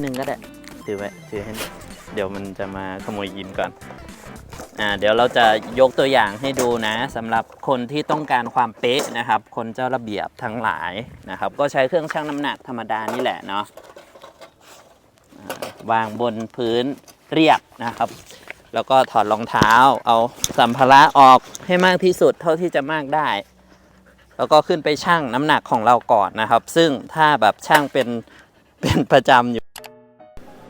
หนึ่งก็ได้ ถือไว้ ถือให้หน่อยเดี๋ยวมันจะมาขโมยยินก่อน อ่า เดี๋ยวเราจะยกตัวอย่างให้ดูนะสำหรับคนที่ต้องการความเป๊ะนะครับ คนเจ้าระเบียบทั้งหลายนะครับ ก็ใช้เครื่องชั่งน้ำหนักธรรมดานี่แหละเนาะอ่าวางบนพื้นเรียบนะครับ แล้วก็ถอดรองเท้า เอาสัมภาระออกให้มากที่สุดเท่าที่จะมากได้ แล้วก็ขึ้นไปชั่งน้ำหนักของเราก่อนนะครับ ซึ่งถ้าแบบชั่งเป็นเป็นประจำอยู่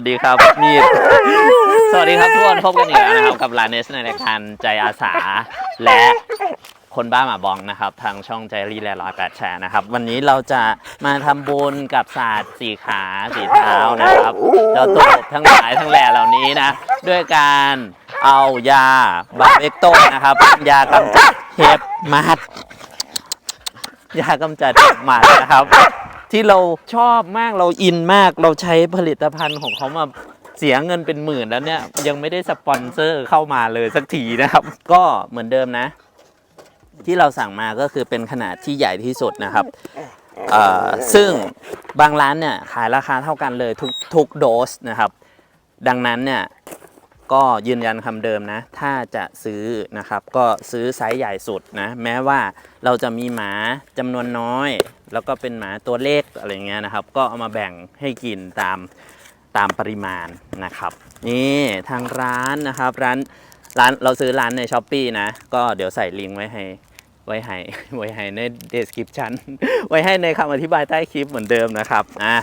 วัสดีครับมีดสวัสดีครับทุกคนพบกันอีกแล้วนะครับกับลานเนสในรายการใจอาสา และคนบ้าหมาบองนะครับ ทางช่องใจรีแลร้อยแปดแชร์นะครับ วันนี้เราจะมาทำบุญกับศาสตร์สี่ขาสี่เท้านะครับเจ้าตัวทั้งหลายทั้งแหล่เหล่านี้นะ ด้วยการเอายาบาเบกโตนะครับ ยากำจัดเห็บหมัด ยากำจัดเห็บหมัดนะครับ ที่เราชอบมากเราอินมากเราใช้ผลิตภัณฑ์ของเขามาเสียเงินเป็นหมื่นแล้วเนี่ย ยังไม่ได้สปอนเซอร์เข้ามาเลยสักทีนะครับ ก็เหมือนเดิมนะ ที่เราสั่งมาก็คือเป็นขนาดที่ใหญ่ที่สุดนะครับซึ่งบางร้านเนี่ยขายราคาเท่ากันเลยทุกทุกโดสนะครับ ดังนั้นเนี่ยก็ยืนยันคำเดิมนะ ถ้าจะซื้อนะครับ ก็ซื้อไซส์ใหญ่สุดนะ แม้ว่าเราจะมีหมาจำนวนน้อย แล้วก็เป็นหมาตัวเล็กอะไรเงี้ยนะครับ ก็เอามาแบ่งให้กินตามตามปริมาณนะครับ นี่ทางร้านนะครับร้านร้านเราซื้อร้านในช้อปปีนะ ก็เดี๋ยวใส่ลิงก์ไว้ให้ไว้ให้ไว้ให้ใน description ไว้ให้ในคำอธิบายใต้คลิปเหมือนเดิมนะครับอะ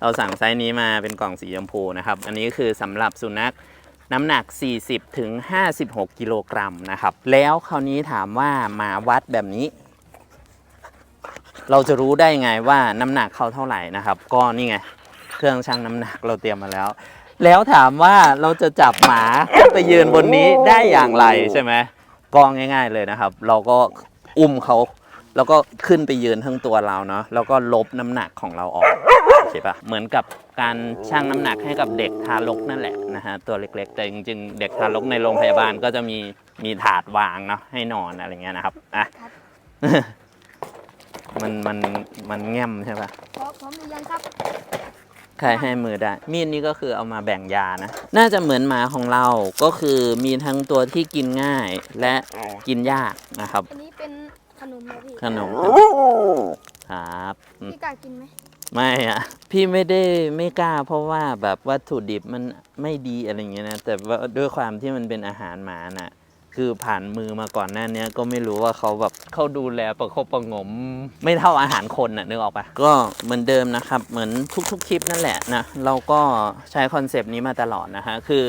เราสั่งไซส์นี้มาเป็นกล่องสีชมพูนะครับ อันนี้คือสำหรับสุนัขน้ำหนัก 40ถึง56 กิโลกรัมนะครับ แล้วคราวนี้ถามว่ามาวัดแบบนี้ เราจะรู้ได้ไงว่าน้ำหนักเขาเท่าไหร่นะครับ ก็นี่ไงเครื่องชั่งน้ำหนักเราเตรียมมาแล้ว แล้วถามว่าเราจะจับหมาขึ้นไปยืนบนนี้ได้อย่างไรใช่ไหมก็ง่าย ๆเลยนะครับ เราก็อุ้มเขาแล้วก็ขึ้นไปยืนทั้งตัวเราเนาะแล้วก็ลบน้ำหนักของเราออกใช่ปะเหมือนกับการชั่งน้ำหนักให้กับเด็กทารกนั่นแหละนะฮะตัวเล็กๆ แต่จริง ๆ เด็กทารกในโรงพยาบาลก็จะมีมีถาดวางเนาะให้นอนอะไรเงี้ยนะครับอะ มันมันมันแง้มใช่ปะพร้อมพร้อมหรือยังครับใครให้มือได้ มีดนี้ก็คือเอามาแบ่งยานะ น่าจะเหมือนหมาของเราก็คือมีทั้งตัวที่กินง่ายและกินยากนะครับ อันนี้เป็นขนมนะพี่ขนมครับอืมพี่กล้ากินไหมไม่อะพี่ไม่ได้ไม่กล้า เพราะว่าแบบวัตถุดิบมันไม่ดีอะไรอย่างเงี้ยนะแต่ว่าด้วยความที่มันเป็นอาหารหมาน่ะ คือผ่านมือมาก่อนหน้านี้ก็ไม่รู้ว่าเขาแบบเขาดูแลประคบประงม ไม่เท่าอาหารคนน่ะนึกออกปะก็เหมือนเดิมนะครับ เหมือนทุกๆคลิปนั่นแหละนะเราก็ใช้คอนเซปต์นี้มาตลอดนะฮะคือ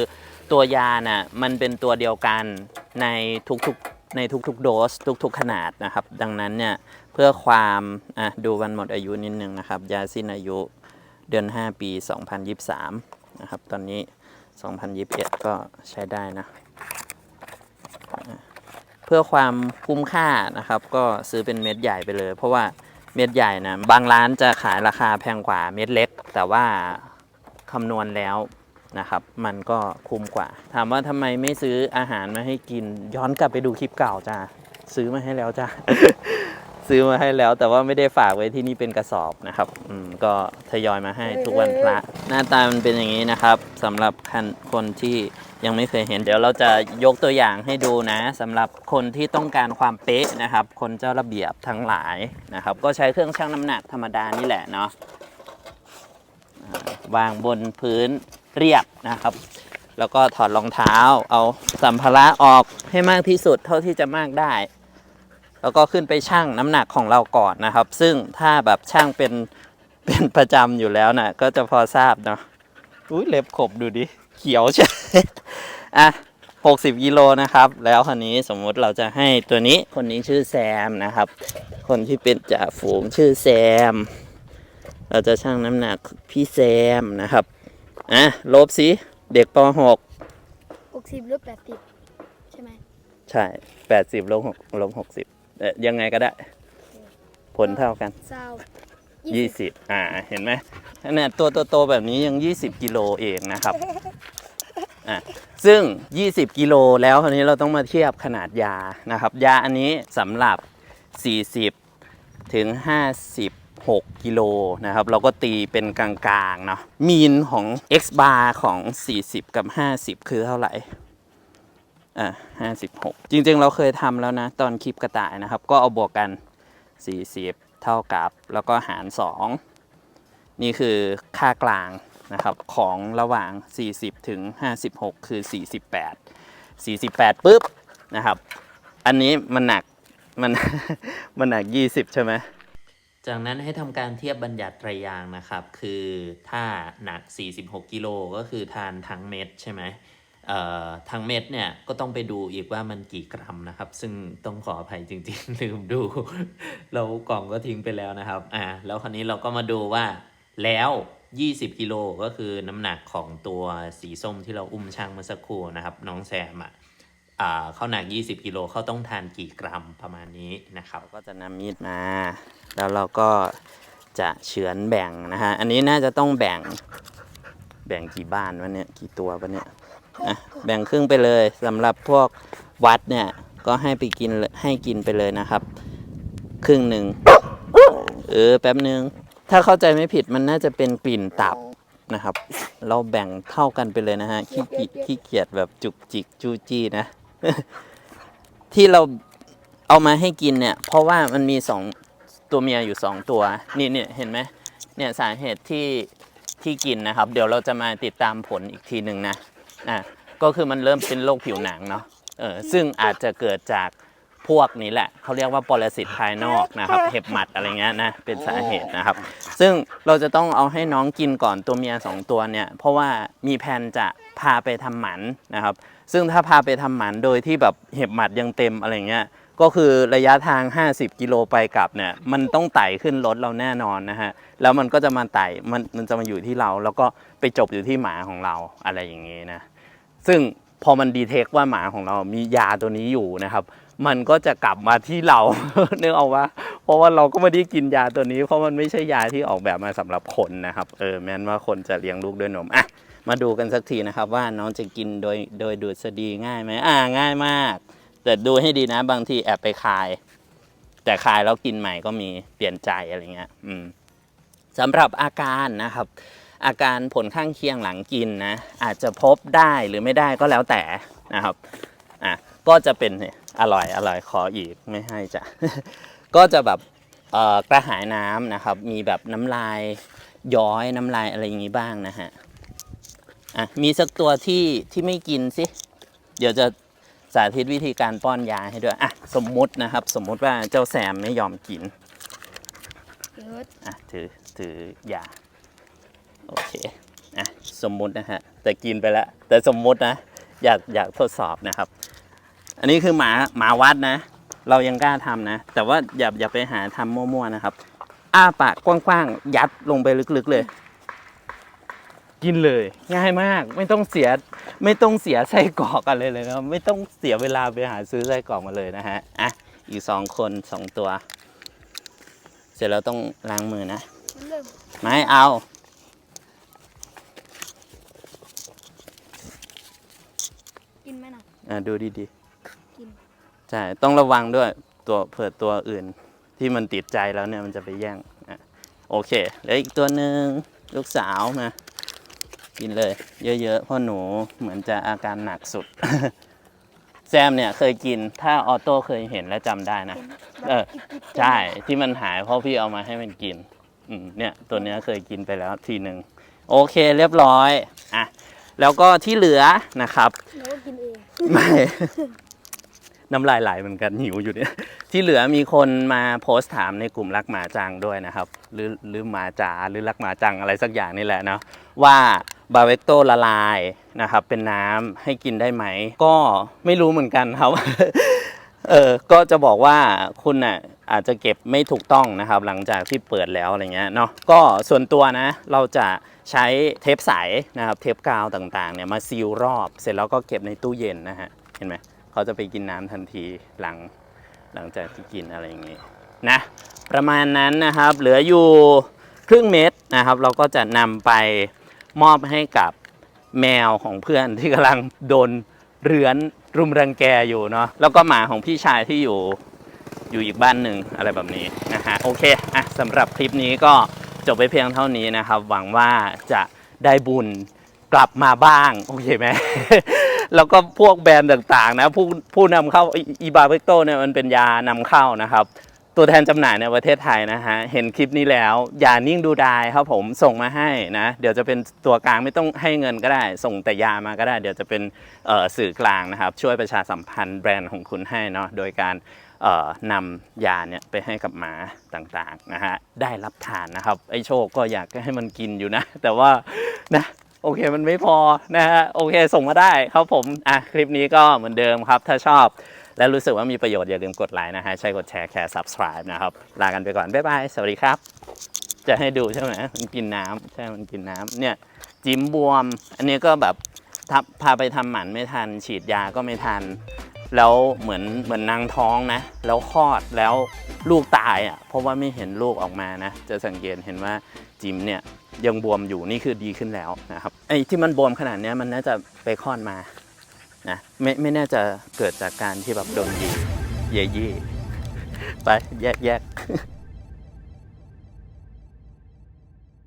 ตัวยาน่ะมันเป็นตัวเดียวกันในทุกๆในทุกๆโดส ทุก ๆ ขนาดนะครับ ดังนั้นเนี่ยเพื่อความอะดูวันหมดอายุนิดนึงนะครับ ยาสิ้นอายุเดือน 5 ปี 2023 นะครับ ตอนนี้ 2021 ก็ใช้ได้นะ พื่อความคุ้มค่านะครับ ก็ซื้อเป็นเม็ดใหญ่ไปเลย เพราะว่าเม็ดใหญ่นะบางร้านจะขายราคาแพงกว่าเม็ดเล็ก แต่ว่าคำนวณแล้วนะครับ มันก็คุ้มกว่า ถามว่าทำไมไม่ซื้ออาหารมาให้กินย้อนกลับไปดูคลิปเก่าจ้าซื้อมาให้แล้วจ้า ซื้อมาให้แล้ว แต่ว่าไม่ได้ฝากไว้ที่นี่เป็นกระสอบนะครับอืมก็ทยอยมาให้ทุกวันพระ หน้าตามันเป็นอย่างนี้นะครับสำหรับคันคนที่ยังไม่เคยเห็น เดี๋ยวเราจะยกตัวอย่างให้ดูนะสำหรับคนที่ต้องการความเป๊ะนะครับ คนเจ้าระเบียบทั้งหลายนะครับ ก็ใช้เครื่องชั่งน้ำหนักธรรมดานี่แหละเนาะอ่าวางบนพื้นเรียบนะครับ แล้วก็ถอดรองเท้าเอาสัมภาระออกให้มากที่สุดเท่าที่จะมากได้ แล้วก็ขึ้นไปชั่งน้ำหนักของเราก่อนนะครับ ซึ่งถ้าแบบชั่งเป็นเป็นประจำอยู่แล้วนะก็จะพอทราบเนาะอุ้ยเล็บขบดูดิเขียวใช่อะ60กิโลนะครับ แล้วคราวนี้สมมุติเราจะให้ตัวนี้คนนี้ชื่อแซมนะครับ คนที่เป็นจ่าฝูงชื่อแซม เราจะชั่งน้ำหนักพี่แซมนะครับอะลบสิเด็กป .6 หกสิบหรือแปดสิบใช่ไหม ใช่ 80ลบ6ลบ60 เอ่อยังไงก็ได้ ผลเท่ากัน เศร้า20อ่า เห็นไหมขนาดตัวโตๆแบบนี้ยัง20กิโลเองนะครับ อะ ซึ่ง 20 กิโลแล้วคราวนี้เราต้องมาเทียบขนาดยานะครับ ยาอันนี้สำหรับ 40 ถึง 56 กิโลนะครับ เราก็ตีเป็นกลางๆ เนาะมีนของ x bar ของ 40 กับ 50 คือเท่าไหร่ อะ56จริงๆ เราเคยทำแล้วนะ ตอนคลิปกระต่ายนะครับ ก็เอาบวกกัน40เท่ากับแล้วก็หาร2นี่คือค่ากลางนะครับของระหว่าง 40 ถึง 56 คือ 48 48ปุ๊บนะครับ อันนี้มันหนักมันมันหนัก 20 ใช่ไหมจากนั้นให้ทำการเทียบบัญญัติไตรยางนะครับ คือถ้าหนัก 46 กิโลก็คือทานทั้งเม็ดใช่ไหม ทั้งเม็ดเนี่ยก็ต้องไปดูอีกว่ามันกี่กรัมนะครับ ซึ่งต้องขออภัยจริงๆลืมดู เรากล่องก็ทิ้งไปแล้วนะครับอ่าแล้วคราวนี้เราก็มาดูว่าแล้ว 20กิโลก็คือน้ำหนักของตัวสีส้มที่เราอุ้มช่างเมื่อสักครู่นะครับ น้องแซมอะอ่าเขาหนัก 20กิโลเขาต้องทานกี่กรัมประมาณนี้นะครับก็จะนำมีดมา แล้วเราก็จะเฉือนแบ่งนะฮะอันนี้น่าจะต้องแบ่งแบ่งกี่บ้านวะเนี่ยกี่ตัววะเนี่ย อะแบ่งครึ่งไปเลยสำหรับพวกวัดเนี่ยก็ให้ไปกินให้กินไปเลยนะครับ ครึ่งหนึ่งเออแป๊บหนึ่งถ้าเข้าใจไม่ผิดมันน่าจะเป็นกลิ่นตับนะครับ เราแบ่งเท่ากันไปเลยนะฮะขี้เกียจขี้เกียจแบบจุกจิกจู้จี้นะ ที่เราเอามาให้กินเนี่ย เพราะว่ามันมีสองตัวเมียอยู่สองตัว นี่เนี่ยเห็นไหมเนี่ยสาเหตุที่ที่กินนะครับ เดี๋ยวเราจะมาติดตามผลอีกทีหนึ่งนะ อะก็คือมันเริ่มเป็นโรคผิวหนังเนาะเออซึ่งอาจจะเกิดจากพวกนี้แหละเขาเรียกว่าปรสิตภายนอกนะครับ เห็บหมัดอะไรเงี้ยนะเป็นสาเหตุนะครับ ซึ่งเราจะต้องเอาให้น้องกินก่อนตัวเมียสองตัวเนี่ย เพราะว่ามีแผนจะพาไปทำหมันนะครับ ซึ่งถ้าพาไปทำหมันโดยที่แบบเห็บหมัดยังเต็มอะไรเงี้ยก็คือระยะทาง 50 กิโลไปกลับเนี่ยมันต้องไต่ขึ้นรถเราแน่นอนนะฮะแล้วมันก็จะมาไต่มันมันจะมาอยู่ที่เรา แล้วก็ไปจบอยู่ที่หมาของเราอะไรอย่างงี้นะ ซึ่งพอมันดีเทคว่าหมาของเรามียาตัวนี้อยู่นะครับ มันก็จะกลับมาที่เราเนึกเอาว่า เพราะว่าเราก็ไม่ได้กินยาตัวนี้ เพราะมันไม่ใช่ยาที่ออกแบบมาสำหรับคนนะครับ เออแม้นว่าคนจะเลี้ยงลูกด้วยนมอะมาดูกันสักทีนะครับ ว่าน้องจะกินโดยโดยดูดสดีง่ายไหมอ่าง่ายมาก แต่ดูให้ดีนะบางทีแอบไปคาย แต่คายแล้วกินใหม่ก็มีเปลี่ยนใจอะไรเงี้ย อืมสำหรับอาการนะครับ อาการผลข้างเคียงหลังกินนะอาจจะพบได้หรือไม่ได้ก็แล้วแต่นะครับอะก็จะเป็นเนี่ยอร่อยอร่อยขออีกไม่ให้จ้ะก็จะแบบเอ่อกระหายน้ำนะครับ มีแบบน้ำลายย้อยน้ำลายอะไรอย่างนี้บ้างนะฮะอะมีสักตัวที่ที่ไม่กินสิ เดี๋ยวจะสาธิตวิธีการป้อนยาให้ด้วยอะสมมุตินะครับ สมมุติว่าเจ้าแซมไม่ยอมกินเกิดอะถือถือยา โอเคอะสมมุตินะฮะแต่กินไปแล้ว แต่สมมุตินะ อยากอยากทดสอบนะครับ อันนี้คือหมาหมาวัดนะ เรายังกล้าทำนะ แต่ว่าอย่าอย่าไปหาทำมั่วๆนะครับ อ้าปากกว้างๆ ยัดลงไปลึกๆเลย กินเลย ง่ายมาก ไม่ต้องเสียไม่ต้องเสียไส้กรอกอะไรเลยนะครับไม่ต้องเสียเวลาไปหาซื้อไส้กรอกมาเลยนะฮะอะอีกสองคนสองตัว เสร็จแล้วต้องล้างมือนะมันเริ่มไม่เอา กินไหมนะ อะดูดีกินๆใช่ ต้องระวังด้วยตัวเผื่อตัวอื่น ที่มันติดใจแล้วเนี่ยมันจะไปแย่งอะโอเคเหลืออีกตัวหนึ่งลูกสาวมา กินเลย เยอะๆเพราะหนูเหมือนจะอาการหนักสุด แซมเนี่ยเคยกินถ้าออโต้เคยเห็นและจำได้นะ เออ ใช่ที่มันหายเพราะพี่เอามาให้มันกิน อืมเนี่ย ตัวเนี้ยเคยกินไปแล้วทีหนึ่งโอเคเรียบร้อยอะ แล้วก็ที่เหลือนะครับแล้วก็กินเองไม่ น้ำลายไหลเหมือนกันหิวอยู่เนี่ย ที่เหลือมีคนมาโพสต์ถามในกลุ่มรักหมาจังด้วยนะครับ หรือหรือหมาจ๋าหรือรักหมาจังอะไรสักอย่างนี่แหละเนาะว่าบาเวกโตละลายนะครับ เป็นน้ำให้กินได้ไหม ก็ไม่รู้เหมือนกันครับ เออ ก็จะบอกว่าคุณน่ะอาจจะเก็บไม่ถูกต้องนะครับ หลังจากที่เปิดแล้วอะไรเงี้ยเนาะก็ส่วนตัวนะ เราจะใช้เทปใสนะครับ เทปกาวต่างๆเนี่ยมาซีลรอบ เสร็จแล้วก็เก็บในตู้เย็นนะฮะเห็นไหมเขาจะไปกินน้ำทันทีหลังหลังจากที่กินอะไรอย่างงี้นะ ประมาณนั้นนะครับ เหลืออยู่ครึ่งเม็ดนะครับ เราก็จะนำไปมอบให้กับแมวของเพื่อนที่กำลังโดนเรือน รุมรังแกอยู่เนาะแล้วก็หมาของพี่ชายที่อยู่อยู่อีกบ้านหนึ่งอะไรแบบนี้นะฮะโอเคอะสำหรับคลิปนี้ก็จบไปเพียงเท่านี้นะครับ หวังว่าจะได้บุญกลับมาบ้าง โอเคไหม แล้วก็พวกแบรนด์ต่างๆ นะ ผู้ผู้นำเข้าอีบาเวกโตเนี่ยมันเป็นยานำเข้านะครับ ตัวแทนจำหน่ายในประเทศไทยนะฮะ เห็นคลิปนี้แล้ว อย่านิ่งดูดายครับผมส่งมาให้นะ เดี๋ยวจะเป็นตัวกลางไม่ต้องให้เงินก็ได้ ส่งแต่ยามาก็ได้ เดี๋ยวจะเป็นสื่อกลางนะครับ ช่วยประชาสัมพันธ์แบรนด์ของคุณให้เนาะโดยการนำยาเนี่ยไปให้กับหมาต่างๆนะฮะได้รับทานนะครับ ไอ้โชคก็อยากให้มันกินอยู่นะ แต่ว่านะโอเคมันไม่พอนะฮะโอเคส่งมาได้ครับผมอะคลิปนี้ก็เหมือนเดิมครับ ถ้าชอบ และรู้สึกว่ามีประโยชน์อย่าลืมกดไลค์นะฮะใช่กดแชร์แค่ subscribe นะครับ ลากันไปก่อน บ๊ายบาย สวัสดีครับ จะให้ดูใช่ไหมมันกินน้ำใช่มันกินน้ำเนี่ยจิ้มบวม อันนี้ก็แบบทับพาไปทำหมันไม่ทัน ฉีดยาก็ไม่ทัน แล้วเหมือนเหมือนนางท้องนะ แล้วคลอดแล้วลูกตายอะเพราะว่าไม่เห็นลูกออกมานะ จะสังเกตเห็นว่าจิมเนี่ยยังบวมอยู่นี่คือดีขึ้นแล้วนะครับไอ้ที่มันบวมขนาดนี้มันน่าจะไปคลอดมา นะไม่ไม่น่าจะเกิดจากการที่แบบโดนยีเย่ยี่ไปแยกแยก